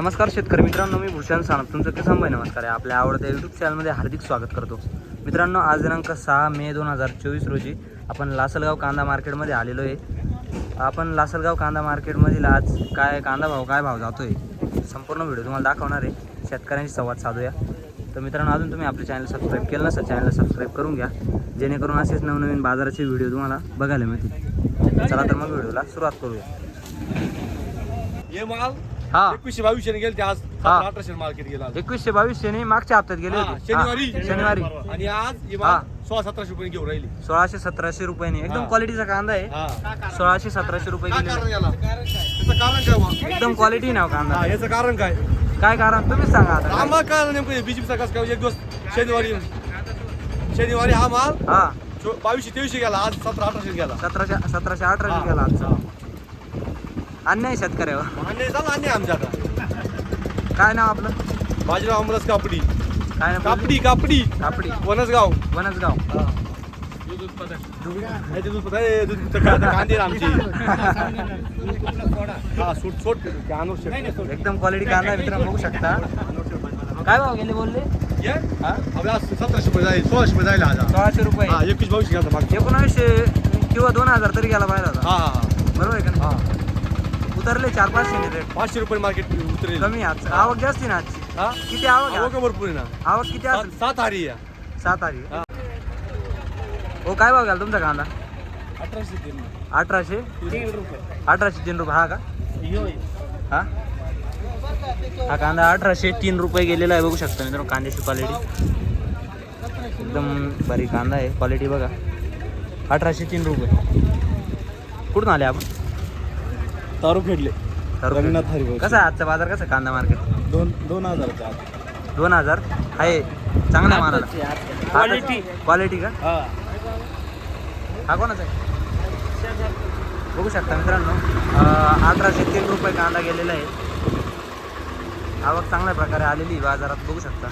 नमस्कार शेतकरी मित्रांनो मी भूषण सानप. तुमचं किसान भाई नमस्कार आहे. आपल्या आवडत्या यूट्यूब चॅनलमध्ये हार्दिक स्वागत करतो. मित्रांनो आज दिनांक सहा मे दोन हजार चोवीस रोजी आपण लासलगाव कांदा मार्केटमध्ये आलेलो आहे. आपण लासलगाव कांदा मार्केटमधील आज काय कांदा भाव काय भाव जातो आहे संपूर्ण व्हिडिओ तुम्हाला दाखवणार आहे. शेतकऱ्यांशी संवाद साधूया. तर मित्रांनो अजून तुम्ही आपलं चॅनल सबस्क्राईब केलं नसेल चॅनलला सबस्क्राईब करून घ्या. जेणेकरून असेच नवनवीन बाजाराचे व्हिडिओ तुम्हाला बघायला मिळतील. चला तर मग व्हिडिओला सुरुवात करूया. हे. हा एकवीसशे बावीसशे गेले ते आज हा. अठराशे मार्केट गेला आज. एकवीसशे बावीसशे नाही मागच्या हप्त्यात गेले हा, होते. शनिवारी हा, शनिवारी. आणि आज हे हा. माल सोळा सतराशे रुपये घेऊन राहिली. सोळाशे सतराशे रुपयाने एकदम हा. क्वालिटीचा कांदा आहे. हा. सोळाशे सतराशे रुपये काय गेले कारण याला? याचं कारण काय बा? एकदम क्वालिटी नाव कांदा. हा याचं कारण काय? काय कारण? तुम्हीच सांगा आता. आम्हाला काय नेमकं बीजेपीचा कसं काय? एक दिवस शनिवारी शनिवारी हा माल हा. चो- बावीसशे तेवीसशे गेला आज सतरा अठराशे गेला. सतराशे सतराशे अठराशे हा, गेला आजचा. हा. अन्याय शेतकऱ्यावर. अन्याय झाला अन्याय आमच्या आता काय नाव आपलं? बाजीराव अमरस कापडी. काय नाव कापडी कापडी. कापडी. वनसगाव. वनसगाव. नाही ते दूध पता- ए, दूध पता- का- कांदे आहे आमची. हा सूट. एकदम क्वालिटी कांदा आहे मित्रांनो बघू शकता. काय भाव गेले बोलले? ये? हा? आपल्या सतराशे रुपये जाईल सोळाशे रुपये जायला आज सोळाशे रुपये. हा एकवीस बावीस घ्यायचा एकोणावीसशे किंवा दोन हजार तरी गेला पाहिजे होता हा हा हा. बरोबर आहे का हा. नाही उतरले चार पाचशे रेट पाचशे रुपये मार्केट उतरेल. कमी आज. आवक जास्ती ना आजची? हा. किती आवक आवक? भरपूर आहे ना. आवक किती असेल? सात- सात हारी आहे. सात आली हा. हो काय भाव घ्याल तुमचा कांदा? अठराशे तीन. अठराशे? तीन रुपये. अठराशे तीन रुपये. हा का? हा? हा कांदा अठराशे तीन रुपये गेलेला आहे. बघू शकता मित्रांनो कांद्याची क्वालिटी एकदम भारी कांदा आहे. क्वालिटी बघा. अठराशे तीन रुपये. कुठून आले आपण? तारू फेडले. रंगनाथ हरिभाऊ. कसं आहे आजचा बाजार? कसं आहे कांदा मार्केट दोन दोन हजाराचा आत. दोन हजार? आहे. चांगला आहे मालाला. Quality. क्वालिटी का? हा. हा कोणाचा आहे? बघू शकता मित्रांनो. अं, अठराशे तीन रुपये कांदा गेलेला आहे. आवक चांगल्या प्रकारे आलेली आहे बाजारात. बघू शकता.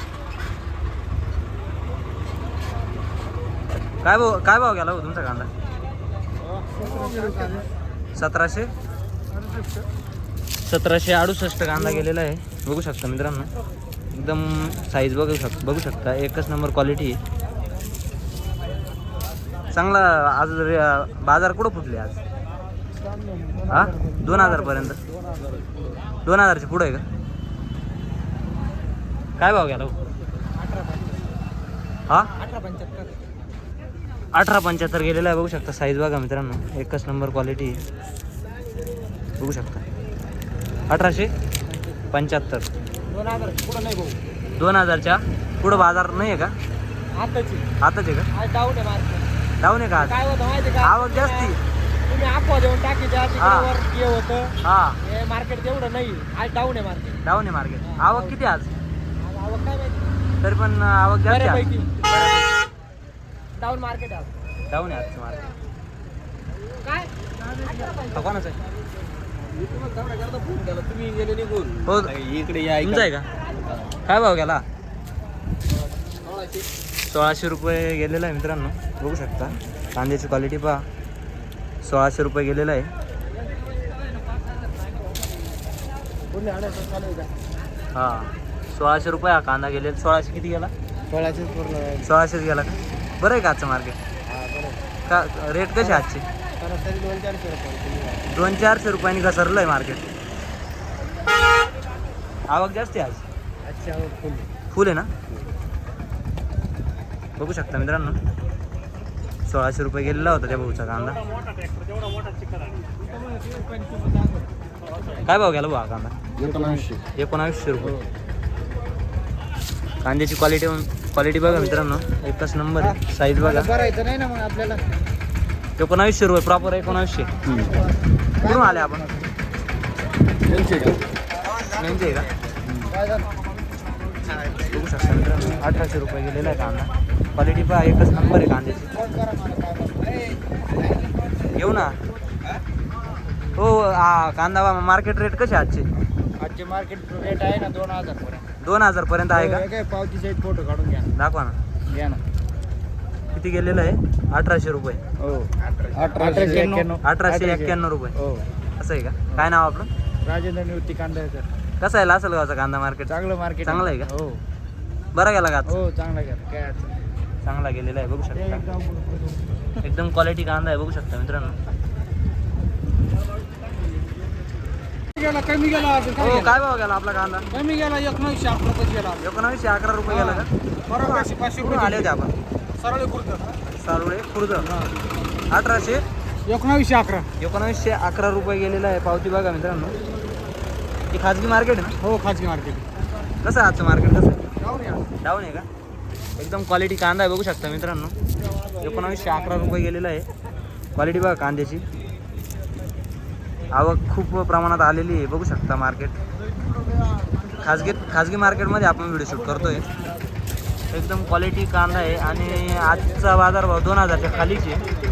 काय भाव काय भाव गेला हो तुमचा कांदा? सतराशे? सतराशे अडुसष्ट कांदा गेलेला आहे. बघू शकता मित्रांनो. एकदम साईज बघू शक बघू शकता. एकच नंबर क्वालिटी आहे. चांगला आज बाजार कुठं फुटले आज? हा? दोन हजारपर्यंत दोन हजारचे पुढं आहे का? काय भाव घ्याला हो? हा? अठरा पंच्याहत्तर गेलेला आहे. बघू शकता साईज बघा मित्रांनो. एकच नंबर क्वालिटी बघू शकता. अठराशे पंच्याहत्तर. दोन हजार पुढं नाही भाऊ दोन हजारच्या पुढं बाजार नाही आहे का? आताची आताच आहे का? आज डाऊन आहे मार्केट डाऊन आहे का आज? काय होतं माहिती का आवक जास्ती. मार्केट तेवढं नाही आज डाऊन आहे मार्केट. डाऊन आहे मार्केट आवक किती आज? आवक काय माहिती तरी पण आवक जास्त. डाऊन मार्केट डाऊन आहे आजचं मार्केट. काय? कोणाचं आहे? हो. तुमचा आहे का? काय भाव गेला? सोळाशे रुपये गेलेला आहे मित्रांनो. बघू शकता. कांद्याची क्वालिटी पहा. सोळाशे रुपये गेलेला आहे. हा. सोळाशे रुपये हा कांदा गेले सोळाशे किती गेला? सोळाशे पूर्ण सोळाशेच गेला का? बरं आहे का आजचं मार्केट का रेट कसे आजचे? दोन चारशे रुपये दोन चारशे रुपयांनी घसरलं आहे मार्केट आवक जास्त आहे आज? अच्छा फुल फुल आहे ना? बघू शकता मित्रांनो. सोळाशे रुपये गेलेला होता त्या भाऊचा कांदा. काय भाव गेला भाऊ हा कांदा? एकोणऐंशी. एकोणावीसशे रुपये. कांद्याची क्वालिटी क्वालिटी बघा मित्रांनो. एकच नंबर आहे. साईज बघा. करायचं नाही ना मग आपल्याला. एकोणावीसशे रुपये प्रॉपर एकोणावीसशे. कुठून आले आपण. नेमके आहे का? काय झालं बघू शकता मित्रांनो अठराशे रुपये गेलेला आहे कांदा. क्वालिटी पहा एकच नंबर आहे कांद्याची. घेऊ ना. हो हा कांदा मार्केट रेट कसे आजचे? आजचे मार्केट रेट आहे ना दोन हजार पर्यंत. दोन हजार पर्यंत आहे का? काय पावती साईड फोटो काढून घ्या दाखवा ना. घ्या ना. किती गेलेलं आहे? अठराशे रुपये. हो. अठराशे एक्क्याण्णव. अठराशे एक्क्याण्णव रुपये. हो. असं आहे का? काय नाव आपलं? राजेंद्र निवृत्ती कांदळकर. कसं आहे लासलगावचा कांदा मार्केट चांगलं मार्केट चांगलं आहे का? हो. बरा गेला का? हो चांगला गेला. काय अडचण नाही. चांगला गेलेला आहे बघू शकता. एकदम क्वालिटी कांदा आहे बघू शकता मित्रांनो. गेला कमी गेला काय हो गेला? काय भाव गेला आपला कांदा? कमी गेला एकोणीसशे अकरा रुपये गेला. एकोणावीसशे अकरा रुपये गेला का? बरोबर पाचशे पाचशे कुठून आले होते आपण? सरळ कुर्त सारुळे खुर्द. अठराशे? एकोणावीसशे अकरा. एकोणावीसशे अकरा रुपये गेलेला आहे पावती बघा मित्रांनो. ही खाजगी मार्केट आहे हो खाजगी मार्केट ना कसं आहे आजचं मार्केट कसं आहे? डाऊन आहे का? एकदम क्वालिटी कांदा आहे बघू शकता मित्रांनो. एकोणावीसशे अकरा रुपये गेलेला आहे. क्वालिटी बघा कांद्याची. आवक खूप प्रमाणात आलेली आहे बघू शकता मार्केट खाजगी खाजगी मार्केटमध्ये आपण व्हिडिओ शूट करतोय. एकदम क्वालिटी कांदा आहे आणि आजचा बाजारभाव दोन हजारच्या खालीच. आहे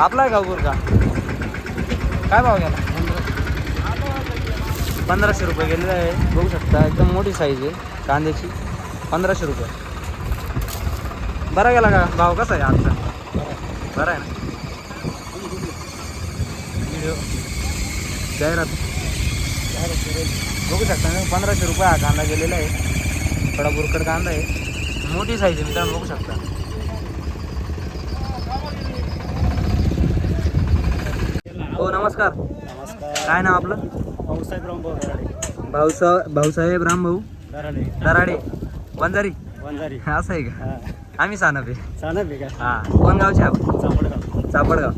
आपला आहे का का काय भाव गेला? पंधराशे रुपये गेलेला आहे. बघू शकता एकदम मोठी साईज आहे कांद्याची. पंधराशे रुपये. बरा गेला का? भाव कसा आहे आजचा? बरा आहे ना. व्हिडिओ जाहिरात. बघू शकता ना पंधराशे रुपये हा कांदा गेलेला आहे. थोडा बुरकट कांदा आहे. मोठी साईज आहे मित्रांनो बघू शकता. हो नमस्कार. नमस्कार. काय नाव आपलं? भाऊसाहेब रामभाऊ दराडे. भाऊसा भाऊसाहेब रामभाऊ दराडे. दराडे. वंजारी. वंजारी. असं आहे का? आम्ही सानप. आहे का? हा. कोण गावचे आपण? चापडगाव.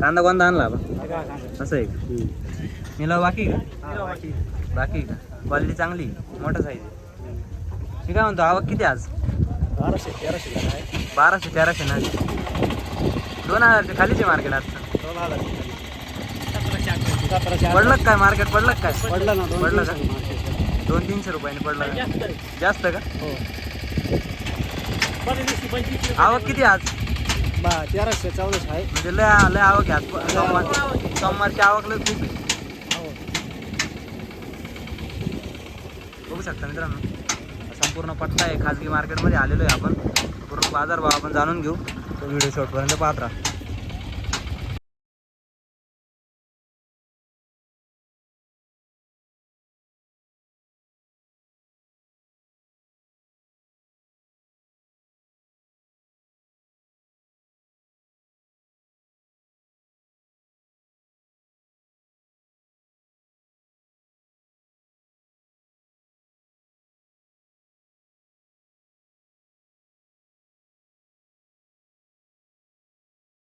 कांदा कोणता आणला आपण? असं आहे का? निलाव बाकी का? बाकी. का? क्वालिटी चांगली मोठा साईज मी काय म्हणतो आवक किती आज? बाराशे तेराशे बाराशे तेराशे ना? दोन हजारच्या खालीचे मार्केट आजचं दोन हजार सतराशे पडलं का काय मार्केट पडलं का काय? पडलं ना दोन पडलं का? दोन तीनशे रुपयाने पडलं का? जास्त का? हो. आवक किती आज? बा तेराशे चौदाशे आहे. म्हणजे लय लय आवक आहे आज. सोमवार सोमवारची आवक लय खूप आहे. हो. बघू शकता मित्रांनो. संपूर्ण पट्टा आहे. खाजगी मार्केटमध्ये आलेलो आहे आपण. पूर्ण बाजारभाव आपण जाणून घेऊ. तो व्हिडिओ शॉटपर्यंत पाहत राहा.